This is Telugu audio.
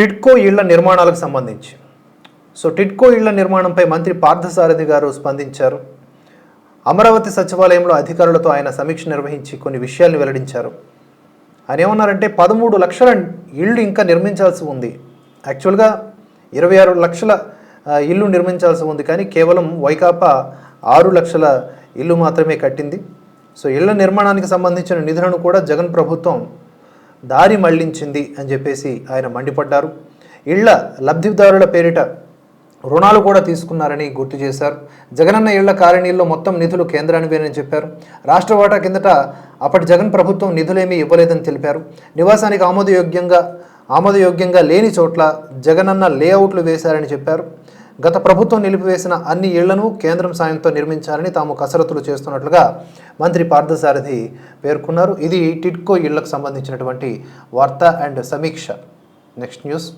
టిడ్కో ఇళ్ళ నిర్మాణాలకు సంబంధించి. సో టిడ్కో ఇళ్ళ నిర్మాణంపై మంత్రి పార్థసారథి గారు స్పందించారు. అమరావతి సచివాలయంలో అధికారులతో ఆయన సమీక్ష నిర్వహించి కొన్ని విషయాలను వెల్లడించారు. ఆయన ఏమన్నారంటే పదమూడు లక్షల ఇళ్ళు ఇంకా నిర్మించాల్సి ఉంది. యాక్చువల్గా ఇరవై ఆరు లక్షల ఇల్లు నిర్మించాల్సి ఉంది కానీ కేవలం వైకాపా ఆరు లక్షల ఇల్లు మాత్రమే కట్టింది. సో ఇళ్ళ నిర్మాణానికి సంబంధించిన నిధులను కూడా జగన్ ప్రభుత్వం దారి మళ్ళించింది అని చెప్పేసి ఆయన మండిపడ్డారు. ఇళ్ళ లబ్ధిదారుల పేరిట రుణాలు కూడా తీసుకున్నారని గుర్తు చేశారు. జగనన్న ఇళ్ళ కాలనీల్లో మొత్తం నిధులు కేంద్రానివేనని చెప్పారు. రాష్ట్ర వాటా కిందట అప్పటి జగన్ ప్రభుత్వం నిధులేమీ ఇవ్వలేదని తెలిపారు. నివాసానికి ఆమోదయోగ్యంగా ఆమోదయోగ్యంగా లేని చోట్ల జగనన్న లేఅవుట్లు వేశారని చెప్పారు. గత ప్రభుత్వం నిలిపివేసిన అన్ని ఇళ్ళను కేంద్రం సాయంతో నిర్మించాలని తాము కసరత్తులు చేస్తున్నట్లుగా మంత్రి పార్థసారథి పేర్కొన్నారు. ఇది టిట్కో ఇళ్ళకు సంబంధించినటువంటి వార్త అండ్ సమీక్ష. Next news.